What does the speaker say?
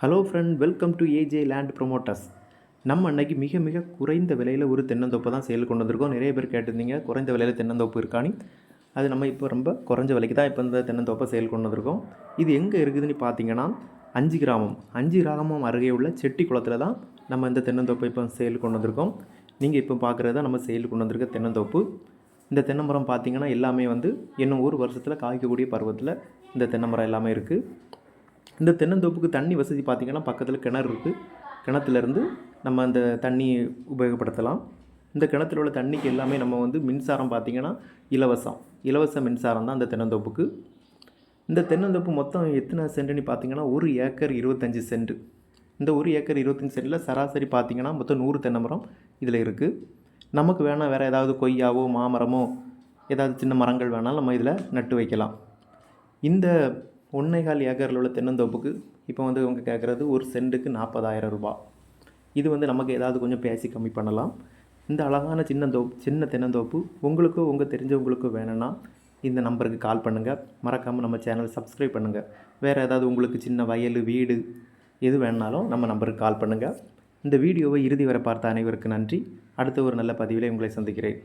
Hello friend welcome to AJ land promoters நம்ம அன்னைக்கு மிக மிக குறைந்த விலையில் ஒரு தென்னந்தோப்பை தான் சேல் கொண்டு வந்திருக்கோம். நிறைய பேர் கேட்டிருந்தீங்க குறைந்த விலையில் தென்னந்தோப்பு இருக்கானி அது நம்ம இப்போ ரொம்ப குறைஞ்ச விலைக்கு தான் இப்போ இந்த தென்னந்தோப்பை சேல் கொண்டு வந்திருக்கோம். இது எங்கே இருக்குதுன்னு பார்த்தீங்கன்னா அஞ்சு கிராமம் அஞ்சு கிராமம் அருகே உள்ள செட்டி குளத்தில் தான் நம்ம இந்த தென்னந்தோப்பை இப்போ சேல் கொண்டு வந்திருக்கோம். நீங்கள் இப்போ பார்க்குறது தான் நம்ம சேல் கொண்டு வந்திருக்க தென்னந்தோப்பு. இந்த தென்னை மரம் பார்த்தீங்கன்னா எல்லாமே வந்து இன்னும் ஒரு வருஷத்தில் காய்க்கக்கூடிய பருவத்தில் இந்த தென்னை மரம் எல்லாமே இருக்குது இந்த தென்னந்தோப்புக்கு தண்ணி வசதி பார்த்திங்கன்னா பக்கத்தில் கிணறு இருக்குது கிணத்துலேருந்து நம்ம அந்த தண்ணி உபயோகப்படுத்தலாம். இந்த கிணத்துல உள்ள தண்ணிக்கு எல்லாமே நம்ம வந்து மின்சாரம் பார்த்திங்கன்னா இலவசம். இலவச மின்சாரம் தான் இந்த தென்னந்தோப்புக்கு. இந்த தென்னந்தோப்பு மொத்தம் எத்தனை சென்ட்டுன்னு பார்த்தீங்கன்னா ஒரு ஏக்கர் இருபத்தஞ்சி சென்ட். இந்த ஒரு ஏக்கர் இருபத்தஞ்சி சென்ட்டில் சராசரி பார்த்திங்கன்னா மொத்தம் நூறு தென்னை மரம் இதில் இருக்குது நமக்கு வேணால் வேறு ஏதாவது கொய்யாவோ மாமரமோ ஏதாவது சின்ன மரங்கள் வேணாலும் நம்ம இதில் நட்டு வைக்கலாம். இந்த ஒன்னேகால் ஏக்கரில் உள்ள தென்னந்தோப்புக்கு இப்போ வந்து அவங்க கேட்குறது ஒரு சென்ட்டுக்கு நாற்பதாயிரம் ரூபாய் இது வந்து நமக்கு ஏதாவது கொஞ்சம் பேசி கம்மி பண்ணலாம். இந்த அழகான சின்ன தோப்பு சின்ன தென்னந்தோப்பு உங்களுக்கோ உங்கள் தெரிஞ்சவங்களுக்கோ வேணும்னா இந்த நம்பருக்கு கால் பண்ணுங்கள் மறக்காமல் நம்ம சேனல் சப்ஸ்கிரைப் பண்ணுங்கள் வேறு ஏதாவது உங்களுக்கு சின்ன வயல் வீடு எது வேணுனாலும் நம்ம நம்பருக்கு கால் பண்ணுங்கள் இந்த வீடியோவை இறுதி வரை பார்த்த அனைவருக்கு நன்றி. அடுத்த ஒரு நல்ல பதிவிலே உங்களை சந்திக்கிறேன்.